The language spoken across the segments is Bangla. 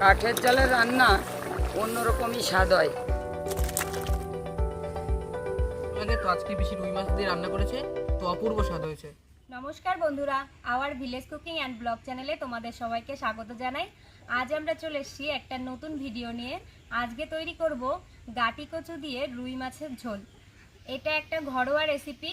কাঠের জালের রান্না অন্যরকমই স্বাদ হয়। তো আজকে বেশি রুই মাছ দিয়ে রান্না করেছে তো অপূর্ব স্বাদ হয়েছে। নমস্কার বন্ধুরা our village cooking and vlog চ্যানেলে তোমাদের সবাইকে স্বাগত জানাই। আজ আমরা চলে এসেছি একটা নতুন ভিডিও নিয়ে। আজকে তৈরি করব গাটি কচু দিয়ে রুই মাছের ঝোল। এটা একটা ঘরোয়া রেসিপি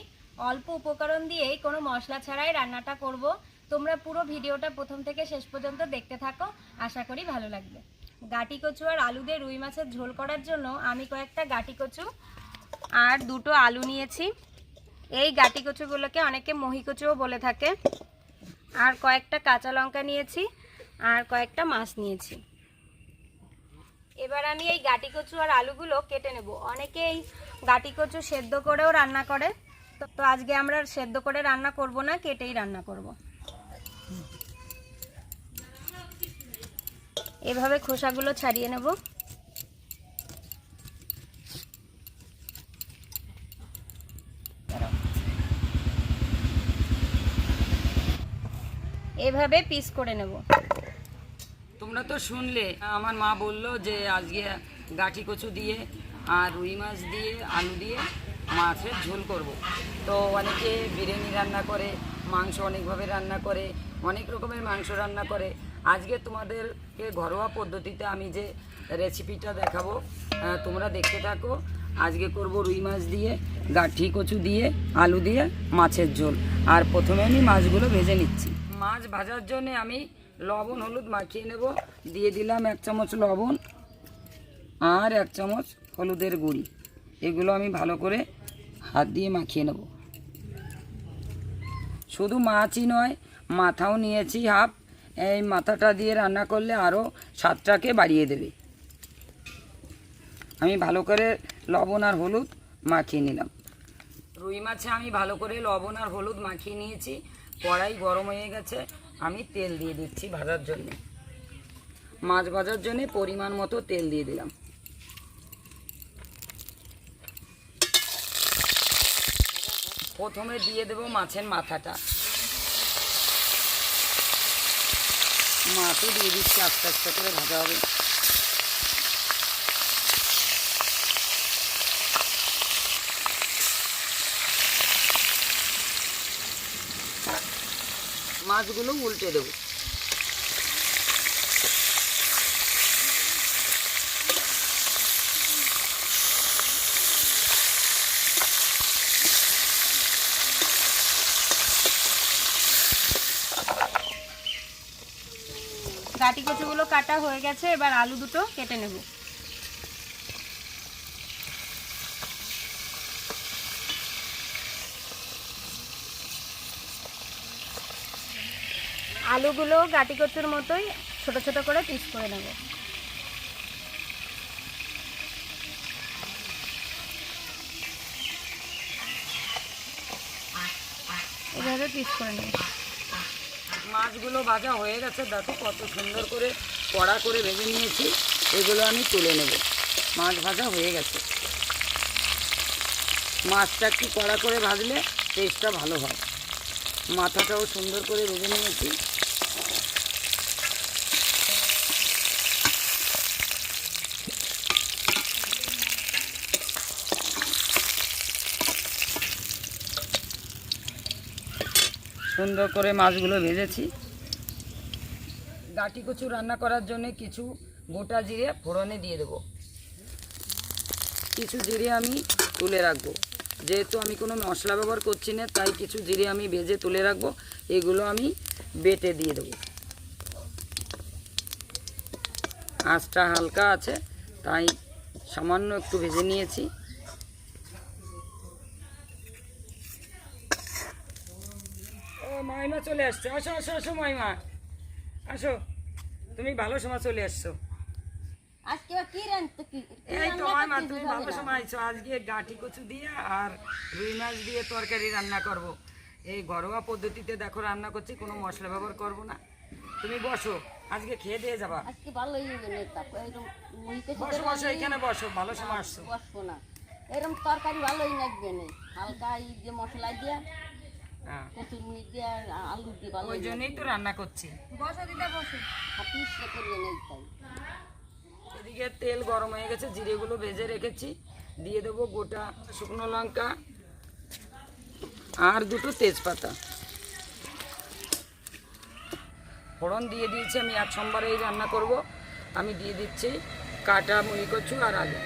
অল্প উপকরণ দিয়েই কোনো মশলা ছাড়াই রান্নাটা করব। তোমরা পুরো ভিডিওটা প্রথম থেকে শেষ পর্যন্ত দেখতে থাকো, আশা করি ভালো লাগবে। গাটি কচু আর আলু দিয়ে রুই মাছের ঝোল করার জন্য আমি কয়েকটা গাটি কচু আর দুটো আলু নিয়েছি। এই গাটি কচুগুলোকে অনেকে মহি কচুও বলে থাকে। আর কয়েকটা কাঁচা লঙ্কা নিয়েছি আর কয়েকটা মাছ নিয়েছি। এবার আমি এই গাটি কচু আর আলুগুলো কেটে নেব। অনেকে এই গাটি কচু সেদ্ধ করেও রান্না করে। তো- আজকে আমরা সেদ্ধ করে রান্না করব না, কেটেই রান্না করব। এভাবে খোসাগুলো ছাড়িয়ে নেব। এভাবে পিস করে নেব। তোমরা তো শুনলে, আমার মা বলল যে আজকে গাঠি কচু দিয়ে আর রুই মাছ দিয়ে, আলু দিয়ে মাছের ঝোল করব। তো অনেকে বিরিয়ানি রান্না করে, মাংস অনেকভাবে রান্না করে, অনেক রকমের মাংস রান্না করে। আজকে তোমাদেরকে ঘরোয়া পদ্ধতিতে আমি যে রেসিপিটা দেখাবো তোমরা দেখতে থাকো। আজকে করব রুই মাছ দিয়ে, গাঠি কচু দিয়ে, আলু দিয়ে, মাছের ঝোল। আর প্রথমে আমি মাছগুলো ভেজে নিচ্ছি। মাছ ভাজার জন্য আমি লবণ, হলুদ মাখিয়ে নেব। দিয়ে দিলাম এক চামচ লবণ আর এক চামচ হলুদের গুঁড়ি। এগুলো আমি ভালো করে হাত দিয়ে মাখিয়ে নেব। শুধু মাছই নয়, মাথাও নিয়েছি হাফ। এই মাথাটা দিয়ে রান্না করলে আরও স্বাদটাকে বাড়িয়ে দেবে। আমি ভালো করে লবণ আর হলুদ মাখিয়ে নিলাম। রুই মাছে আমি ভালো করে লবণ আর হলুদ মাখিয়ে নিয়েছি। কড়াই গরম হয়ে গেছে। আমি তেল দিয়ে দিচ্ছি ভাজার জন্য। মাছ ভাজার জন্য পরিমাণ মতো তেল দিয়ে দিলাম। প্রথমে দিয়ে দেব মাছের মাথাটা। মাছও দিয়ে দিচ্ছি আস্তে আস্তে করে ভাজা হবে। মাছগুলো উল্টে দেবো। গাটি কচুগুলো কাটা হয়ে গেছে, এবার আলু দুটো কেটে নেব। আলুগুলো গাটি কচুর মতোই ছোট ছোট করে পিস করে নেব। এভাবে পিস করে নেব। মাছগুলো ভাজা হয়ে গেছে। দেখো কত সুন্দর করে কড়া করে ভেজে নিয়েছি। এগুলো আমি তুলে নেব। মাছ ভাজা হয়ে গেছে। মাছটা একটু কড়া করে ভাজলে টেস্টটা ভালো হয়। মাথাটাও সুন্দর করে ভেজে নিয়েছি। সুন্দর করে মাছগুলো ভেজেছি। গাটি কচু রান্না করার জন্য কিছু গোটা জিরে ফোড়নে দিয়ে দেবো। কিছু জিরে আমি তুলে রাখব। যেহেতু আমি কোনো মশলা ব্যবহার করছি না, তাই কিছু জিরে আমি ভেজে তুলে রাখব। এগুলো আমি বেটে দিয়ে দেবো। আঁচটা হালকা আছে, তাই সামান্য একটু ভেজে নিয়েছি। মাইমা চলে আসছে। আসো আসো আসো মাইমা। আসো। তুমি ভালো সময় চলে আসছো। আজকে কি রান্না কি এই তো মাইমা তুমি ভালো সময় আইছো। আজকে গাঠি কচু দিয়ে আর রুই মাছ দিয়ে তরকারি রান্না করব। এই ঘরোয়া পদ্ধতিতে দেখো রান্না করছি কোনো মশলা ব্যবহার করব না। তুমি বসো। আজকে খেয়ে দিয়ে যাবা। আজকে ভালোই বসো বসো এখানে বসো ভালো সময় আসছো। না। এরকম তরকারি ভালোই লাগবে না। হালকা এই যে মশলা দিয়ে ওই জন্যই তো রান্না করছি। বসো দিদা বসো। এদিকে তেল গরম হয়ে গেছে জিরেগুলো ভেজে রেখেছি। দিয়ে দেবো গোটা শুকনো লঙ্কা আর দুটো তেজপাতা। ফোড়ন দিয়ে দিয়েছি আমি এক সোমবারেই রান্না করব। আমি দিয়ে দিচ্ছি কাটা মুড়ি কচু আর আলু।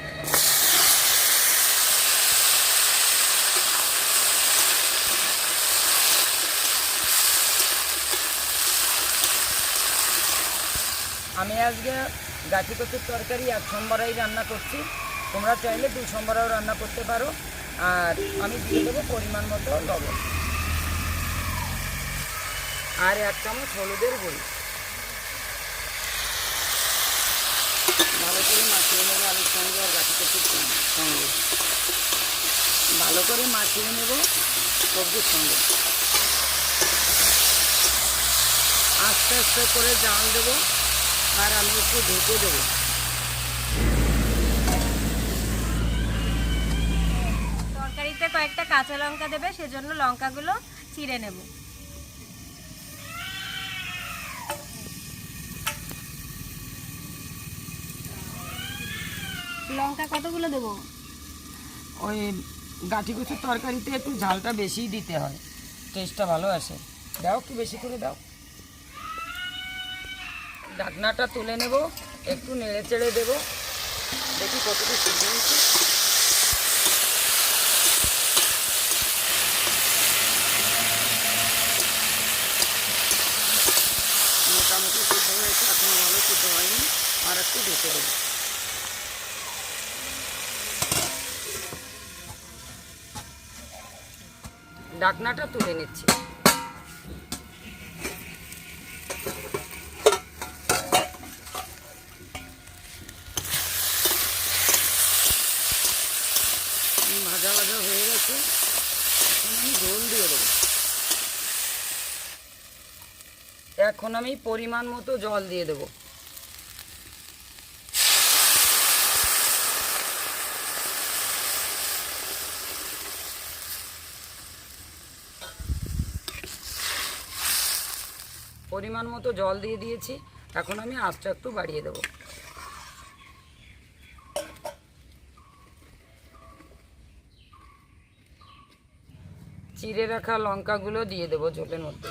আমি আজকে গাঠি কচুর তরকারি এক সোমবারেই রান্না করছি। তোমরা চাইলে দু সোমবারেও রান্না করতে পারো। আর আমি দিয়ে দেবো পরিমাণ মতো লবণ। আর এক চামচ হলুদের গুঁড়ি। ভালো করে মাখিয়ে নেব আলুর সঙ্গে আর গাঠি কচুর সঙ্গে। ভালো করে মাখিয়ে নেব সবজির সঙ্গে। আস্তে আস্তে করে জাল দেবো। আর আমি একটু ঢেকে দেবো। তরকারিতে কয়েকটা কাঁচা লঙ্কা দেবে সেজন্য লঙ্কাগুলো চিড়ে নেব। লঙ্কা কতগুলো দেবো? ওই গাঠি কচুর তরকারিতে একটু ঝালটা বেশিই দিতে হয়। টেস্টটা ভালো আসে। দাও একটু বেশি করে দাও। ঢাকনাটা তুলে নেব, একটু নেড়ে চেড়ে দেবো। দেখি কতটা সিদ্ধ হয়েছে। মোটামুটি সিদ্ধ হয়েছে, এখনও ভালো সিদ্ধ হয়নি। আর একটু ঢেকে দেবো। ডাকনাটা তুলে নিচ্ছি উম, ভাজা ভাজা হয়ে গেছে এখন আমি ঝোল দিয়ে দেবো এখন আমি পরিমাণ মতো জল দিয়ে দেবো। পরিমাণ মতো জল দিয়ে দিয়েছি, এখন আমি আঁচটা একটু বাড়িয়ে দেবো। চিড়ে রাখা লঙ্কাগুলো দিয়ে দেবো জলের মধ্যে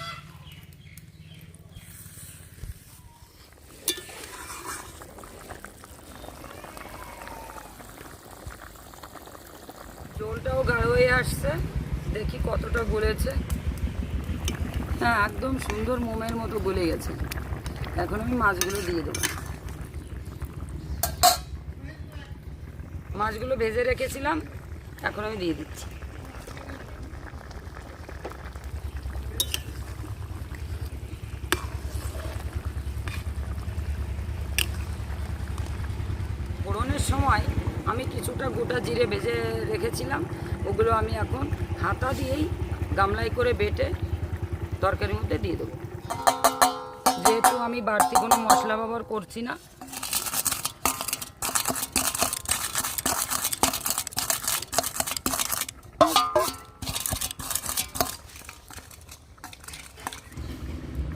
জলটাও গাঢ় হয়ে আসছে। দেখি কতটা গলেছে। হ্যাঁ একদম সুন্দর মোমের মতো গলে গেছে। এখন আমি মাছগুলো দিয়ে দেবো। মাছগুলো ভেজে রেখেছিলাম, এখন আমি দিয়ে দিচ্ছি। সময় আমি কিছুটা গোটা জিরে ভেজে রেখেছিলাম, ওগুলো আমি এখন হাতা দিয়েই গামলায় করে বেটে তরকারির মধ্যে দিয়ে দেবো। যেহেতু আমি বাড়তি কোনো মশলা ব্যবহার করছি না,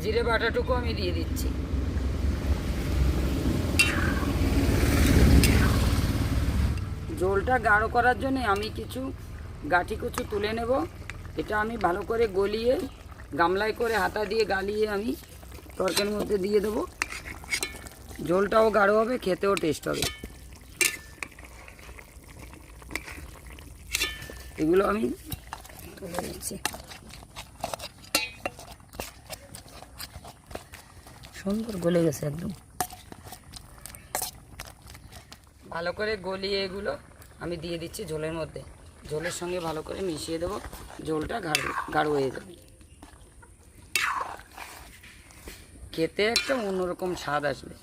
জিরে বাটাটুকু আমি দিয়ে দিচ্ছি। ঝোলটা গাঢ় করার জন্য আমি কিছু গাঠি কুচু তুলে নেব। এটা আমি ভালো করে গলিয়ে, গামলায় করে হাতা দিয়ে গালিয়ে আমি তরকারির মধ্যে দিয়ে দেবো। ঝোলটাও গাঢ় হবে, খেতেও টেস্ট হবে। এগুলো আমি সুন্দর গলে গেছে একদম। ভালো করে গলিয়ে এগুলো আমি দিয়ে দিচ্ছি ঝোলের মধ্যে। ঝোলের সঙ্গে ভালো করে মিশিয়ে দেবো। ঝোলটা গাঢ় হয়ে যাবে। খেতে একটা অন্যরকম স্বাদ আসবে।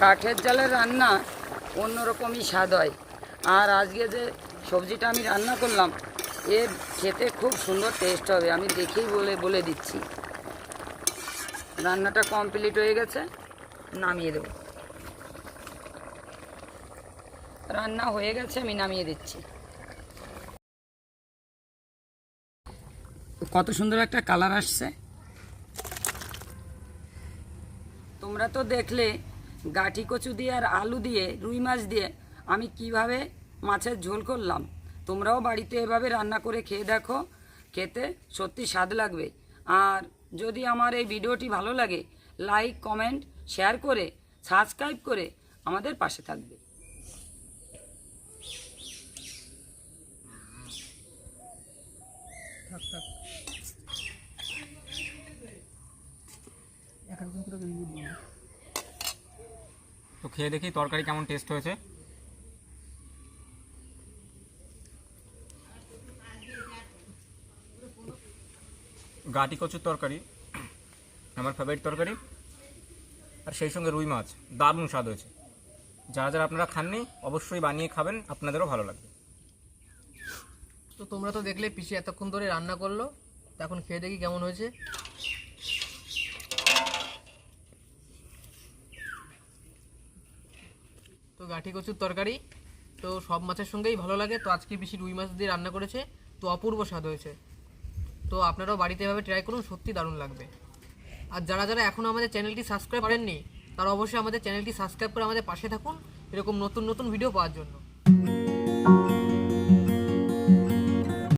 কাঠের জালের রান্না অন্যরকমই স্বাদ হয়। আর আজকে যে সবজিটা আমি রান্না করলাম, এর খেতে খুব সুন্দর টেস্ট হবে। আমি দেখেই বলে বলে দিচ্ছি। রান্নাটা কমপ্লিট হয়ে গেছে নামিয়ে দেব। রান্না হয়ে গেছে আমি নামিয়ে দিচ্ছি। কত সুন্দর একটা কালার আসছে। তোমরা তো দেখলে গাঠি কচু দিয়ে আর আলু দিয়ে রুই মাছ দিয়ে আমি কীভাবে মাছের ঝোল করলাম। তোমরাও বাড়িতে এভাবে রান্না করে খেয়ে দেখো খেতে সত্যি স্বাদ লাগবে। আর যদি আমার এই ভিডিওটি ভালো লাগে লাইক কমেন্ট শেয়ার করে সাবস্ক্রাইব করে আমাদের পাশে থাকবে। তো খেয়ে দেখি তরকারি কেমন টেস্ট হয়েছে? গাটি কচুর তরকারি, আমার ফেভারিট তরকারি, আর সেই সঙ্গে রুই মাছ, দারুণ স্বাদ হয়েছে। যারা যারা আপনারা খাননি, অবশ্যই বানিয়ে খাবেন, আপনাদেরও ভালো লাগবে। তো তোমরা তো দেখলে পিসি এতক্ষণ ধরে রান্না করল এখন খেয়ে দেখি কেমন হয়েছে। তো গাঠি কচুর তরকারি, তো সব মাছের সঙ্গেই ভালো লাগে। তো আজকে পিসি রুই মাছ দিয়ে রান্না করেছে, তো অপূর্ব স্বাদ হয়েছে। তো আপনারাও বাড়িতে এভাবে ট্রাই করুন, সত্যি দারুণ লাগবে। আর যারা যারা এখনও আমাদের চ্যানেলটি সাবস্ক্রাইব করেননি, তারা অবশ্যই আমাদের চ্যানেলটি সাবস্ক্রাইব করে আমাদের পাশে থাকুন, এরকম নতুন নতুন ভিডিও পাওয়ার জন্য।